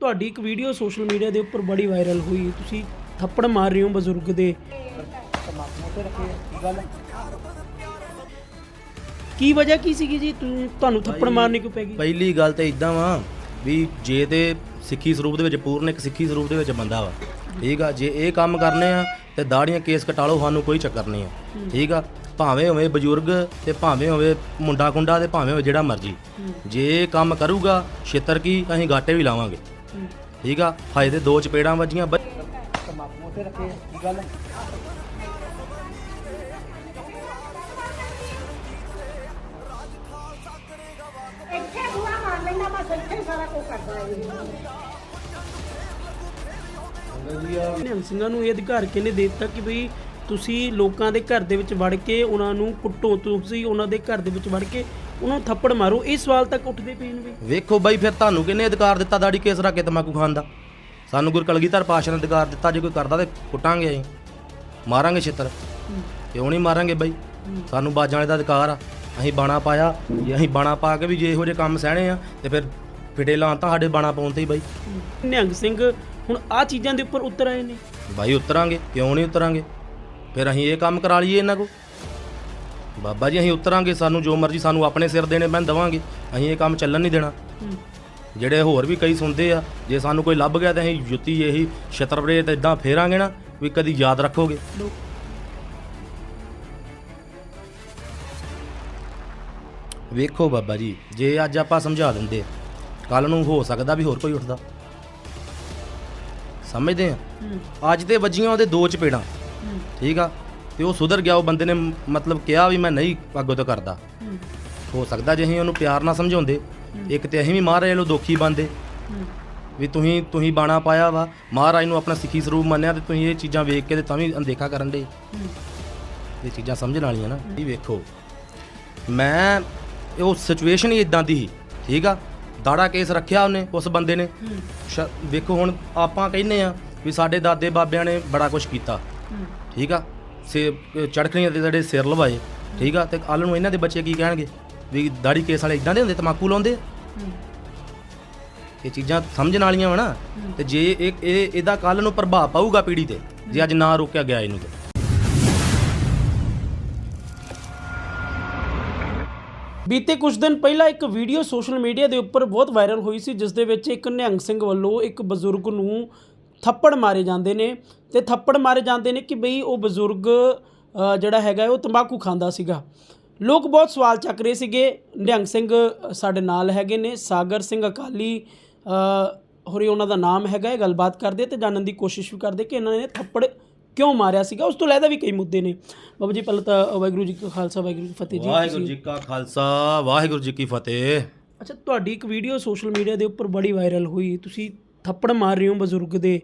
ਤੁਹਾਡੀ ਇੱਕ video social media ਦੇ ਉੱਪਰ ਬੜੀ ਵਾਇਰਲ ਹੋਈ। ਤੁਸੀਂ ਥੱਪੜ ਮਾਰ ਰਹੇ ਹੋ ਬਜ਼ੁਰਗ ਦੇ। ਕੀ ਵਜ੍ਹਾ ਕੀ ਸੀਗੀ ਜੀ? ਤੁ- ਤੁਹਾਨੂੰ ਥੱਪੜ ਮਾਰਨੀ ਕਿਉਂ ਪੈ ਗਈ? ਪਹਿਲੀ ਗੱਲ ਤੇ ਇਦਾਂ ਵਾ ਵੀ ਜੇ ਤੇ ਸਿੱਖੀ ਸਰੂਪ ਦੇ ਵਿੱਚ ਪੂਰਨ ਇੱਕ ਸਿੱਖੀ ਸਰੂਪ ਦੇ ਵਿੱਚ ਬੰਦਾ ਵਾ। ਠੀਕ ਆ? ਜੇ ਇਹ ਕੰਮ ਕਰਨੇ ਆ ਤੇ ਦਾੜੀਆਂ ਕੇਸ ਕਟਾ ਲਓ ਸਾਨੂੰ ਕੋਈ ਚੱਕਰ ਨਹੀਂ ਆ। ਠੀਕ ਆ? ਭਾਵੇਂ ਹੋਵੇ ਬਜ਼ੁਰਗ ਤੇ ਭਾਵੇਂ ਹੋਵੇ ਮੁੰਡਾ ਕੁੰਡਾ ਤੇ ਭਾਵੇਂ ਹੋਵੇ ਜਿਹੜਾ ਮਰਜ਼ੀ। ਜੇ ਇਹ ਕੰਮ ਕਰੂਗਾ ਛੇਤਰ ਕੀ ਅਸੀਂ ਗਾਟੇ ਵੀ ਲਾਵਾਂਗੇ। ਠੀਕ ਆ? ਹਜੇ ਤੇ ਦੋ ਚਪੇੜਾਂ ਵੱਜੀਆਂ ਬ- ਇੱਥੇ ਬੂਹਾ ਮਾਰ ਲੈਂਦਾ ਬਸ ਇੱਥੇ ਹੀ ਸਾਰਾ ਕੁਝ ਕਰਦਾ ਹੈ ਨਿਹੰਗ ਸਿੰਘਾਂ ਨੂੰ ਇਹ ਅਧਿਕਾਰ ਕਿਹਨੇ ਦੇ ਦਿੱਤਾ ਕਿ ਬਈ ਤੁਸੀਂ ਲੋਕਾਂ ਦੇ ਘਰ ਦੇ ਵਿੱਚ ਵੜ ਕੇ ਉਹਨਾਂ ਨੂੰ ਕੁੱਟੋ ਤੁਸੀਂ ਉਹਨਾਂ ਦੇ ਘਰ ਦੇ ਵਿੱਚ ਵੜ ਕੇ ਉਹਨਾਂ ਨੂੰ ਥੱਪੜ ਮਾਰੋ ਇਹ ਸਵਾਲ ਤੱਕ ਉੱਠਦੇ ਪਏ ਨੇ ਵੀ। ਵੇਖੋ ਬਾਈ ਫਿਰ ਤੁਹਾਨੂੰ ਕਿਹਨੇ ਅਧਿਕਾਰ ਦਿੱਤਾ ਦਾੜੀ ਕੇਸ ਰੱਖ ਕੇ ਤਮਾਕੂ ਖਾਣ ਦਾ? ਸਾਨੂੰ ਗੁਰ ਕਲਗੀਧਰ ਪਾਸ਼ਾ ਨੇ ਅਧਿਕਾਰ ਦਿੱਤਾ ਜੇ ਕੋਈ ਕਰਦਾ ਤੇ ਕੁੱਟਾਂਗੇ ਅਸੀਂ। ਮਾਰਾਂਗੇ ਛਿੱਤਰ। ਕਿਉਂ ਨਹੀਂ ਮਾਰਾਂਗੇ ਬਾਈ? ਸਾਨੂੰ ਬਾਜਾਂ ਵਾਲੇ ਦਾ ਅਧਿਕਾਰ ਆ। ਅਸੀਂ ਬਾਣਾ ਪਾਇਆ ਜੇ ਅਸੀਂ ਬਾਣਾ ਪਾ ਕੇ ਵੀ ਜੇ ਇਹੋ ਜਿਹੇ ਕੰਮ ਸਹਿਣੇ ਆ ਤੇ ਫਿਰ ਫਿਟੇ ਲਾਂ ਤਾਂ ਸਾਡੇ ਬਾਣਾ ਪਾਉਣ ਤੇ ਹੀ ਬਾਈ। ਨਿਹੰਗ ਸਿੰਘ ਹੁਣ ਆ ਚੀਜ਼ਾਂ ਦੇ ਉੱਪਰ ਉਤਰ ਆਏ ਨੇ। ਬਾਈ ਉਤਰਾਂਗੇ। ਕਿਉਂ ਨਹੀਂ ਉਤਰਾਂਗੇ? ਫਿਰ ਅਸੀਂ ਇਹ ਕੰਮ ਕਰਾ ਲਈਏ ਇਹਨਾਂ ਕੋ ਬਾਬਾ ਜੀ ਅਸੀਂ ਉਤਰਾਂਗੇ। ਸਾਨੂੰ ਜੋ ਮਰਜ਼ੀ ਸਾਨੂੰ ਆਪਣੇ ਸਿਰ ਦੇਣੇ ਪੈਣ ਦਵਾਂਗੇ। ਅਸੀਂ ਇਹ ਕੰਮ ਚੱਲਣ ਨਹੀਂ ਦੇਣਾ। ਜਿਹੜੇ ਹੋਰ ਵੀ ਕਈ ਸੁਣਦੇ ਆ ਜੇ ਸਾਨੂੰ ਕੋਈ ਲੱਭ ਗਿਆ ਤਾਂ ਅਸੀਂ ਜੁੱਤੀ ਇਹੀ ਛਤਰਪਰੇ ਤੇ ਇਦਾਂ ਫੇਰਾਂਗੇ ਨਾ ਵੀ ਕਦੀ ਯਾਦ ਰੱਖੋਗੇ। ਵੇਖੋ ਬਾਬਾ ਜੀ ਜੇ ਅੱਜ ਆਪਾਂ ਸਮਝਾ ਦਿੰਦੇ ਕੱਲ ਨੂੰ ਹੋ ਸਕਦਾ ਵੀ ਹੋਰ ਕੋਈ ਉੱਠਦਾ। ਸਮਝਦੇ ਆ? ਅੱਜ ਤੇ ਵੱਜੀਆਂ ਉਹਦੇ ਦੋ ਚਪੇੜਾਂ। ਠੀਕ ਆ? ਤੇ ਉਹ ਸੁਧਰ ਗਿਆ ਉਹ ਬੰਦੇ ਨੇ ਮਤਲਬ ਕਿਹਾ ਵੀ ਮੈਂ ਨਹੀਂ ਅੱਗੋਂ ਤੋਂ ਕਰਦਾ। ਹੋ। ਸਕਦਾ ਜੇ ਅਸੀਂ ਉਹਨੂੰ ਪਿਆਰ ਨਾਲ ਸਮਝਾਉਂਦੇ। ਇੱਕ ਤੇ ਅਸੀਂ ਵੀ ਮਹਾਰਾਜ ਲੋ ਦੋਖੀ ਬੰਦੇ। ਵੀ ਤੁਸੀਂ ਤੁਸੀਂ ਬਾਣਾ ਪਾਇਆ ਵਾ। ਮਹਾਰਾਜ ਨੂੰ ਆਪਣਾ ਸਿੱਖੀ ਸਰੂਪ ਮੰਨਿਆ ਤੇ ਤੁਸੀਂ ਇਹ ਚੀਜ਼ਾਂ ਵੇਖ ਕੇ ਤੇ ਤਾਂ ਵੀ ਅਣਦੇਖਾ ਕਰਨ ਦੇ। ਇਹ ਚੀਜ਼ਾਂ ਸਮਝਣ ਵਾਲੀਆਂ ਨਾ। ਇਹ ਵੇਖੋ ਮੈਂ ਉਹ ਸਿਚੁਏਸ਼ਨ ਹੀ ਇਦਾਂ ਦੀ ਸੀ ਠੀਕ ਆ? ਦਾੜਾ ਕੇਸ ਰੱਖਿਆ ਉਹਨੇ ਉਸ ਬੰਦੇ ਨੇ। ਵੇਖੋ ਹੁਣ ਆਪਾਂ ਕਹਿੰਨੇ ਆ ਵੀ ਸਾਡੇ ਦਾਦੇ ਬਾਬਿਆਂ ਨੇ ਬੜਾ ਕੁਝ ਕੀਤਾ। ਠੀਕ ਆ? ਸੇ ਚੜਖਣੀਆਂ ਦੇ ਜਿਹੜੇ ਸਿਰ ਲਵਾਏ ਠੀਕ ਆ? ਤੇ ਕੱਲ ਨੂੰ ਇਹਨਾਂ ਦੇ ਬੱਚੇ ਕੀ ਕਹਿਣਗੇ? ਵੀ ਦਾੜੀ ਕੇਸ ਵਾਲੇ ਇਦਾਂ ਦੇ ਹੁੰਦੇ ਤਮਾਕੂ ਲਾਉਂਦੇ? ਇਹ ਚੀਜ਼ਾਂ ਸਮਝਣ ਵਾਲੀਆਂ ਵਾ ਨਾ। ਤੇ ਜੇ ਇਹ ਇਹ ਇਹਦਾ ਕੱਲ ਨੂੰ ਪ੍ਰਭਾਵ ਪਊਗਾ ਪੀੜੀ ਤੇ ਜੇ ਅੱਜ ਨਾ ਰੋਕਿਆ ਗਿਆ ਇਹਨੂੰ ਤੇ। ਬੀਤੇ ਕੁਝ ਦਿਨ ਪਹਿਲਾਂ ਇੱਕ ਵੀਡੀਓ ਸੋਸ਼ਲ ਮੀਡੀਆ ਦੇ ਉੱਪਰ ਬਹੁਤ ਵਾਇਰਲ ਹੋਈ ਸੀ ਜਿਸ ਦੇ ਵਿੱਚ ਇੱਕ ਨਿਹੰਗ ਸਿੰਘ ਵੱਲੋਂ ਇੱਕ ਬਜ਼ੁਰਗ ਨੂੰ ਥੱਪੜ ਮਾਰੇ ਜਾਂਦੇ ਨੇ ਤੇ ਥੱਪੜ ਮਾਰੇ ਜਾਂਦੇ ਨੇ ਕਿ ਬਈ ਉਹ ਬਜ਼ੁਰਗ ਜਿਹੜਾ ਹੈਗਾ ਉਹ ਤੰਬਾਕੂ ਖਾਂਦਾ ਸੀਗਾ। ਲੋਕ ਬਹੁਤ ਸਵਾਲ ਚੱਕ ਰਹੇ ਸੀਗੇ। ਨਿਹੰਗ ਸਿੰਘ ਸਾਡੇ ਨਾਲ ਹੈਗੇ ਨੇ। ਸਾਗਰ ਸਿੰਘ ਅਕਾਲੀ ਹੋਰੀ ਉਹਨਾਂ ਦਾ ਨਾਮ ਹੈਗਾ ਇਹ ਗੱਲਬਾਤ ਕਰਦੇ ਤੇ ਜਾਣਨ ਦੀ ਕੋਸ਼ਿਸ਼ ਵੀ ਕਰਦੇ ਕਿ ਇਹਨਾਂ ਨੇ ਥੱਪੜ ਕਿਉਂ ਮਾਰਿਆ ਸੀਗਾ। ਉਸ ਤੋਂ ਇਲਾਵਾ ਵੀ ਕਈ ਮੁੱਦੇ ਨੇ। ਬਾਬਾ ਜੀ ਪਹਿਲਾਂ ਤਾਂ ਵਾਹਿਗੁਰੂ ਜੀ ਕਾ ਖਾਲਸਾ ਵਾਹਿਗੁਰੂ ਜੀ ਫਤਿਹ ਜੀ। ਵਾਹਿਗੁਰੂ ਜੀ ਕਾ ਖਾਲਸਾ ਵਾਹਿਗੁਰੂ ਜੀ ਕੀ ਫਤਿਹ। ਅੱਛਾ ਤੁਹਾਡੀ ਇੱਕ ਵੀਡੀਓ ਸੋਸ਼ਲ ਮੀਡੀਆ ਦੇ ਉੱਪਰ ਬੜੀ ਵਾਇਰਲ ਹੋਈ। ਤੁਸੀਂ ਥੱਪੜ ਮਾਰ ਰਹੇ ਹੋ ਬਜ਼ੁਰਗ ਦੇ?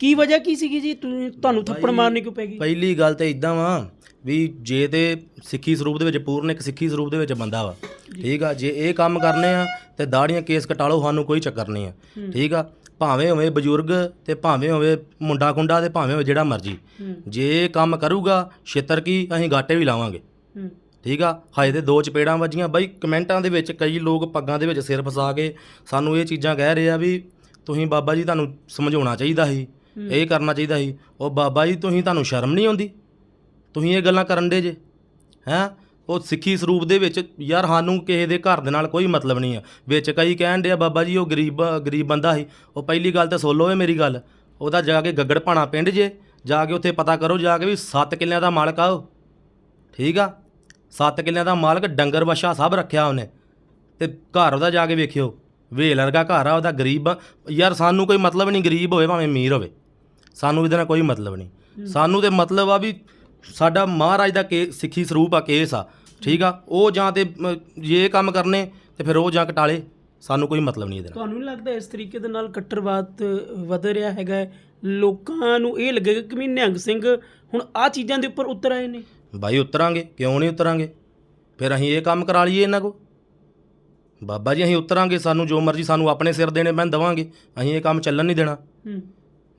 ਕੀ ਵਜ੍ਹਾ ਕੀ ਸੀਗੀ ਜੀ? ਤੁਹਾਨੂੰ ਥੱਪੜ ਮਾਰਨੀ ਕਿਉਂ ਪੈ ਗਈ? ਪਹਿਲੀ ਗੱਲ ਤੇ ਇਦਾਂ ਵਾ ਵੀ ਜੇ ਤੇ ਸਿੱਖੀ ਸਰੂਪ ਦੇ ਵਿੱਚ ਪੂਰਨ ਇੱਕ ਸਿੱਖੀ ਸਰੂਪ ਦੇ ਵਿੱਚ ਬੰਦਾ ਵਾ ਠੀਕ ਆ? ਜੇ ਇਹ ਕੰਮ ਕਰਨੇ ਆ ਤੇ ਦਾੜੀਆਂ ਕੇਸ ਕਟਾ ਲਓ ਸਾਨੂੰ ਕੋਈ ਚੱਕਰ ਨਹੀਂ ਆ ਠੀਕ ਆ? ਭਾਵੇਂ ਹੋਵੇ ਬਜ਼ੁਰਗ ਤੇ ਭਾਵੇਂ ਹੋਵੇ ਮੁੰਡਾ ਕੁੰਡਾ ਤੇ ਭਾਵੇਂ ਹੋਵੇ ਜਿਹੜਾ ਮਰਜ਼ੀ। ਜੇ ਇਹ ਕੰਮ ਕਰੂਗਾ ਛੇਤਰ ਕੀ ਅਸੀਂ ਗਾਟੇ ਵੀ ਲਾਵਾਂਗੇ। ਹੂੰ। ਠੀਕ ਆ? ਹਜੇ ਤੇ ਦੋ ਚਪੇੜਾਂ ਵੱਜੀਆਂ। ਬਾਈ ਕਮੈਂਟਾਂ ਦੇ ਵਿੱਚ ਕਈ ਲੋਕ ਪੱਗਾਂ ਦੇ ਵਿੱਚ ਸਿਰ ਫਸਾ ਕੇ ਸਾਨੂੰ ਇਹ ਚੀਜ਼ਾਂ ਕਹਿ ਰਹੇ ਆ ਵੀ ਤੁਸੀਂ ਬਾਬਾ ਜੀ ਤੁਹਾਨੂੰ ਸਮਝਾਉਣਾ ਚਾਹੀਦਾ ਸੀ ਇਹ ਕਰਨਾ ਚਾਹੀਦਾ ਸੀ। ਉਹ ਬਾਬਾ ਜੀ ਤੁਸੀਂ ਤੁਹਾਨੂੰ ਸ਼ਰਮ ਨਹੀਂ ਆਉਂਦੀ? ਤੁਸੀਂ ਇਹ ਗੱਲਾਂ ਕਰਨ ਦੇ ਜੇ ਹੈਂ? ਉਹ ਸਿੱਖੀ ਸਰੂਪ ਦੇ ਵਿੱਚ ਯਾਰ ਸਾਨੂੰ ਕਿਸੇ ਦੇ ਘਰ ਦੇ ਨਾਲ ਕੋਈ ਮਤਲਬ ਨਹੀਂ ਆ। ਵਿੱਚ ਕਈ ਕਹਿਣ ਦੇ ਆ ਬਾਬਾ ਜੀ ਉਹ ਗਰੀਬ ਗਰੀਬ ਬੰਦਾ ਸੀ। ਉਹ ਪਹਿਲੀ ਗੱਲ ਤਾਂ ਲਓ ਇਹ ਮੇਰੀ ਗੱਲ। ਉਹਦਾ ਜਾ ਕੇ ਗੱਗੜ ਭਾਣਾ ਪਿੰਡ ਜੇ ਜਾ ਕੇ ਉੱਥੇ ਪਤਾ ਕਰੋ ਜਾ ਕੇ ਵੀ 7 ਕਿੱਲਿਆਂ ਦਾ ਮਾਲਕ ਆ ਉਹ। ਠੀਕ ਆ? 7 ਕਿੱਲਿਆਂ ਦਾ ਮਾਲਕ ਡੰਗਰ ਵਛਾ ਸਭ ਰੱਖਿਆ ਉਹਨੇ। ਤੇ ਘਰ ਉਹਦਾ ਜਾ ਕੇ ਵੇਖਿਓ। ਵੇਲ ਵਰਗਾ ਘਰ ਆ ਉਹਦਾ ਗਰੀਬ। ਯਾਰ ਸਾਨੂੰ ਕੋਈ ਮਤਲਬ ਨਹੀਂ ਗਰੀਬ ਹੋਵੇ ਭਾਵੇਂ ਅਮੀਰ ਹੋਵੇ। ਸਾਨੂੰ ਇਹਦੇ ਨਾਲ ਕੋਈ ਮਤਲਬ ਨਹੀਂ। ਸਾਨੂੰ ਤੇ ਮਤਲਬ ਆ ਵੀ ਸਾਡਾ ਮਹਾਰਾਜ ਦਾ ਕੇ ਸਿੱਖੀ ਸਰੂਪ ਆ ਕੇਸ ਆ। ਠੀਕ ਆ? ਉਹ ਜਾਂ ਤੇ ਮ, ਇਹ ਕੰਮ ਕਰਨੇ ਤੇ ਫਿਰ ਉਹ ਜਾਂ ਕਟਾਲੇ। ਸਾਨੂੰ ਕੋਈ ਮਤਲਬ ਨਹੀਂ ਇਹਦੇ ਨਾਲ। ਤੁਹਾਨੂੰ ਨਹੀਂ ਲੱਗਦਾ ਇਸ ਤਰੀਕੇ ਦੇ ਨਾਲ ਕੱਟਰਵਾਦ ਵਧ ਰਿਹਾ ਹੈਗਾ? ਲੋਕਾਂ ਨੂੰ ਇਹ ਲੱਗੇਗਾ ਕਿ ਵੀ ਨਿਹੰਗ ਸਿੰਘ ਹੁਣ ਆ ਚੀਜ਼ਾਂ ਦੇ ਉੱਪਰ ਉਤਰ ਆਏ ਨੇ। ਬਾਈ ਉਤਰਾਂਗੇ ਕਿਉਂ ਨਹੀਂ ਉਤਰਾਂਗੇ? ਫਿਰ ਅਸੀਂ ਇਹ ਕੰਮ ਕਰਾ ਲਈਏ ਇਹਨਾਂ ਕੋ ਬਾਬਾ ਜੀ ਅਸੀਂ ਉਤਰਾਂਗੇ ਸਾਨੂੰ ਜੋ ਮਰਜ਼ੀ ਸਾਨੂੰ ਆਪਣੇ ਸਿਰ ਦੇਣੇ ਪੈਣ ਦਵਾਂਗੇ। ਅਸੀਂ ਇਹ ਕੰਮ ਚੱਲਣ ਨਹੀਂ ਦੇਣਾ।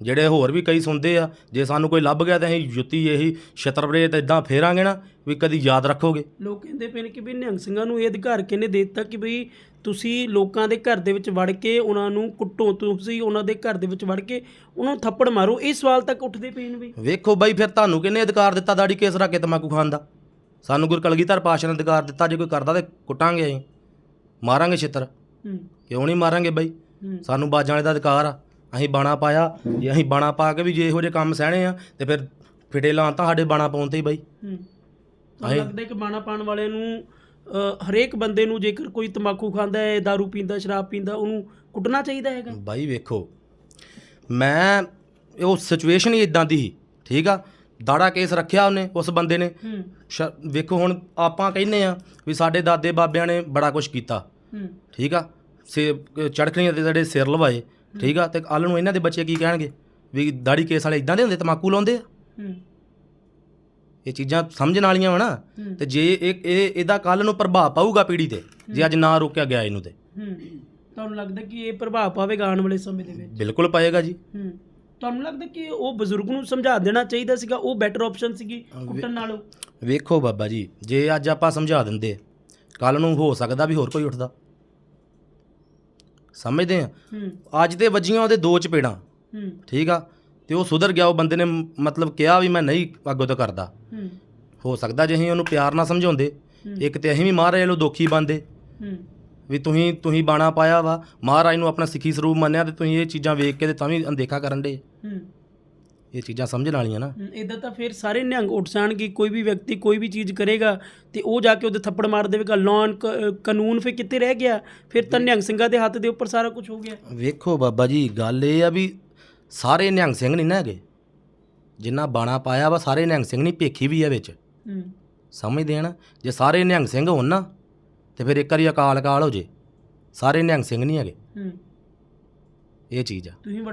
ਜਿਹੜੇ ਹੋਰ ਵੀ ਕਈ ਸੁਣਦੇ ਆ ਜੇ ਸਾਨੂੰ ਕੋਈ ਲੱਭ ਗਿਆ ਤਾਂ ਅਸੀਂ ਜੁੱਤੀ ਇਹੀ ਛਤਰਪਰੇ ਤੇ ਇਦਾਂ ਫੇਰਾਂਗੇ ਨਾ ਵੀ ਕਦੀ ਯਾਦ ਰੱਖੋਗੇ। ਲੋਕ ਕਹਿੰਦੇ ਨੇ ਕਿ ਵੀ ਨਿਹੰਗ ਸਿੰਘਾਂ ਨੂੰ ਇਹ ਅਧਿਕਾਰ ਕਿਹਨੇ ਦੇ ਦਿੱਤਾ ਕਿ ਬਈ ਤੁਸੀਂ ਲੋਕਾਂ ਦੇ ਘਰ ਦੇ ਵਿੱਚ ਵੜ ਕੇ ਉਹਨਾਂ ਨੂੰ ਕੁੱਟੋ ਤੁਸੀਂ ਉਹਨਾਂ ਦੇ ਘਰ ਦੇ ਵਿੱਚ ਵੜ ਕੇ ਉਹਨਾਂ ਨੂੰ ਥੱਪੜ ਮਾਰੋ ਇਹ ਸਵਾਲ ਤੱਕ ਉੱਠਦੇ ਪਏ ਨੇ ਵੀ ਵੇਖੋ ਬਾਈ ਫਿਰ ਤੁਹਾਨੂੰ ਕਿਹਨੇ ਅਧਿਕਾਰ ਦਿੱਤਾ ਦਾੜੀ ਕੇਸ ਰੱਖ ਕੇ ਤਮਾਕੂ ਖਾਣ ਦਾ? ਸਾਨੂੰ ਗੁਰ ਕਲਗੀਧਰ ਪਾਸ਼ਾ ਨੇ ਅਧਿਕਾਰ ਦਿੱਤਾ ਜੇ ਕੋਈ ਕਰਦਾ ਤੇ ਕੁੱਟਾਂਗੇ ਅਸੀਂ। ਮਾਰਾਂਗੇ ਛਿੱਤਰ। ਹੂੰ। ਕਿਉਂ ਨਹੀਂ ਮਾਰਾਂਗੇ ਬਾਈ? ਸਾਨੂੰ ਬਾਜਾਂ ਵਾਲੇ ਦਾ ਅਧਿਕਾਰ ਆ। ਅਸੀਂ ਬਾਣਾ ਪਾਇਆ ਜੇ ਅਸੀਂ ਬਾਣਾ ਪਾ ਕੇ ਵੀ ਜੇ ਇਹੋ ਜਿਹੇ ਕੰਮ ਸਹਿਣੇ ਆ ਤੇ ਫਿਰ ਫਿਟੇ ਲਾਂ ਤਾਂ ਸਾਡੇ ਬਾਣਾ ਪਾਉਣ ਤੇ ਹੀ ਬਾਈ। ਹੂੰ। ਤੁਹਾਨੂੰ ਲੱਗਦਾ ਕਿ ਬਾਣਾ ਪਾਣ ਵਾਲਿਆਂ ਨੂੰ ਹਰੇਕ ਬੰਦੇ ਨੂੰ ਜੇਕਰ ਕੋਈ ਤੰਬਾਕੂ ਖਾਂਦਾ ਹੈ दारू ਪੀਂਦਾ ਸ਼ਰਾਬ ਪੀਂਦਾ ਉਹਨੂੰ ਕੁੱਟਣਾ ਚਾਹੀਦਾ ਹੈਗਾ। ਬਾਈ ਵੇਖੋ ਮੈਂ ਉਹ ਸਿਚੁਏਸ਼ਨ ਹੀ ਇਦਾਂ ਦੀ ਸੀ ਠੀਕ ਆ? ਦਾੜਾ ਕੇਸ ਰੱਖਿਆ ਉਹਨੇ ਉਸ ਬੰਦੇ ਨੇ। ਹੂੰ। ਸ਼- ਵੇਖੋ ਹੁਣ ਆਪਾਂ ਕਹਿੰਨੇ ਆ ਵੀ ਸਾਡੇ ਦਾਦੇ ਬਾਬਿਆਂ ਨੇ ਬੜਾ ਕੁਝ ਕੀਤਾ। ਹੂੰ। ਠੀਕ ਆ? ਸੇ ਚੜਖਣੀਆਂ ਦੇ ਜਿਹੜੇ ਸਿਰ ਲਵਾਏ ਠੀਕ ਆ? ਤੇ ਕੱਲ ਨੂੰ ਇਹਨਾਂ ਦੇ ਬੱਚੇ ਕੀ ਕਹਿਣਗੇ? ਵੀ ਦਾੜੀ ਕੇਸ ਵਾਲੇ ਇਦਾਂ ਦੇ ਹੁੰਦੇ ਤਮਾਕੂ ਲਾਉਂਦੇ ਆ? ਹੂੰ। ਇਹ ਚੀਜ਼ਾਂ ਸਮਝਣ ਵਾਲੀਆਂ ਵਾ ਨਾ ਹੂੰ। ਤੇ ਜੇ ਇਹ ਇਹ ਇਹਦਾ ਕੱਲ ਨੂੰ ਪ੍ਰਭਾਵ ਪਾਊਗਾ ਪੀੜ੍ਹੀ ਤੇ ਜੇ ਅੱਜ ਨਾ ਰੋਕਿਆ ਗਿਆ ਇਹਨੂੰ ਤੇ। ਤੁਹਾਨੂੰ ਲੱਗਦਾ ਕਿ ਇਹ ਪ੍ਰਭਾਵ ਪਾਵੇਗਾ ਆਉਣ ਵਾਲੇ ਸਮੇਂ ਦੇ ਵਿੱਚ? ਬਿਲਕੁਲ ਪਾਏਗਾ ਜੀ। ਤੁਹਾਨੂੰ ਲੱਗਦਾ ਕਿ ਉਹ ਬਜ਼ੁਰਗ ਨੂੰ ਸਮਝਾ ਦੇਣਾ ਚਾਹੀਦਾ ਸੀਗਾ ਉਹ ਬੈਟਰ ਆਪਸ਼ਨ ਸੀਗੀ ਕੁੱਟਣ ਨਾਲੋਂ? ਵੇਖੋ ਬਾਬਾ ਜੀ ਜੇ ਅੱਜ ਆਪਾਂ ਸਮਝਾ ਦਿੰਦੇ ਕੱਲ ਨੂੰ ਹੋ ਸਕਦਾ ਵੀ ਹੋਰ ਕੋਈ ਉੱਠਦਾ। ਸਮਝਦੇ ਆ? ਅੱਜ ਤੇ ਵੱਜੀਆਂ ਉਹਦੇ ਦੋ ਚਪੇੜਾਂ। ਠੀਕ ਆ? ਤੇ ਉਹ ਸੁਧਰ ਗਿਆ ਉਹ ਬੰਦੇ ਨੇ ਮਤਲਬ ਕਿਹਾ ਵੀ ਮੈਂ ਨਹੀਂ ਅੱਗੋਂ ਤੋਂ ਕਰਦਾ। ਹੂੰ। ਹੋ ਸਕਦਾ ਜੇ ਅਸੀਂ ਉਹਨੂੰ ਪਿਆਰ ਨਾਲ ਸਮਝਾਉਂਦੇ। ਇੱਕ ਤੇ ਅਸੀਂ ਵੀ ਮਹਾਰਾਜ ਨੂੰ ਦੋਖੀ ਬੰਦੇ। ਹੂੰ। ਵੀ ਤੁਸੀਂ ਤੁਸੀਂ ਬਾਣਾ ਪਾਇਆ ਵਾ ਮਹਾਰਾਜ ਨੂੰ ਆਪਣਾ ਸਿੱਖੀ ਸਰੂਪ ਮੰਨਿਆ ਤੇ ਤੁਸੀਂ ਇਹ ਚੀਜ਼ਾਂ ਵੇਖ ਕੇ ਤੇ ਤਾਂ ਵੀ ਅਣਦੇਖਾ ਕਰਨ ਦੇ। ਹੂੰ। ਇਹ ਚੀਜ਼ਾਂ ਸਮਝਣ ਵਾਲੀਆਂ ਨਾ। ਇਦਾਂ ਤਾਂ ਫਿਰ ਸਾਰੇ ਨਿਹੰਗ ਉੱਠ ਜਾਣਗੇ ਕੋਈ ਵੀ ਵਿਅਕਤੀ ਕੋਈ ਵੀ ਚੀਜ਼ ਕਰੇਗਾ ਤੇ ਉਹ ਜਾ ਕੇ ਉਹਦੇ ਥੱਪੜ ਮਾਰ ਦੇਵੇਗਾ। ਲੋਨ ਕਾਨੂੰਨ ਫਿਰ ਕਿੱਥੇ ਰਹਿ ਗਿਆ? ਫਿਰ ਤਾਂ ਨਿਹੰਗ ਸਿੰਘਾਂ ਦੇ ਹੱਥ ਦੇ ਉੱਪਰ ਸਾਰਾ ਕੁਝ ਹੋ ਗਿਆ। ਵੇਖੋ ਬਾਬਾ ਜੀ ਗੱਲ ਇਹ ਆ ਵੀ ਸਾਰੇ ਨਿਹੰਗ ਸਿੰਘ ਨਹੀਂ ਨਾ ਹੈਗੇ। ਜਿੰਨਾ ਬਾਣਾ ਪਾਇਆ ਵਾ ਸਾਰੇ ਨਿਹੰਗ ਸਿੰਘ ਨਹੀਂ ਭੇਖੀ ਵੀ ਆ ਵਿੱਚ। ਹੂੰ। ਸਮਝਦੇ ਆ ਨਾ? ਜੇ ਸਾਰੇ ਨਿਹੰਗ ਸਿੰਘ ਹੋਣ ਨਾ ਤੇ ਫਿਰ ਇੱਕ ਵਾਰੀ ਅਕਾਲ ਅਕਾਲ ਹੋ ਜੇ। ਸਾਰੇ ਨਿਹੰਗ ਸਿੰਘ ਨਹੀਂ ਹੈਗੇ। ਹੂੰ। ਇਹ ਚੀਜ਼ ਆ। ਤੁਸੀਂ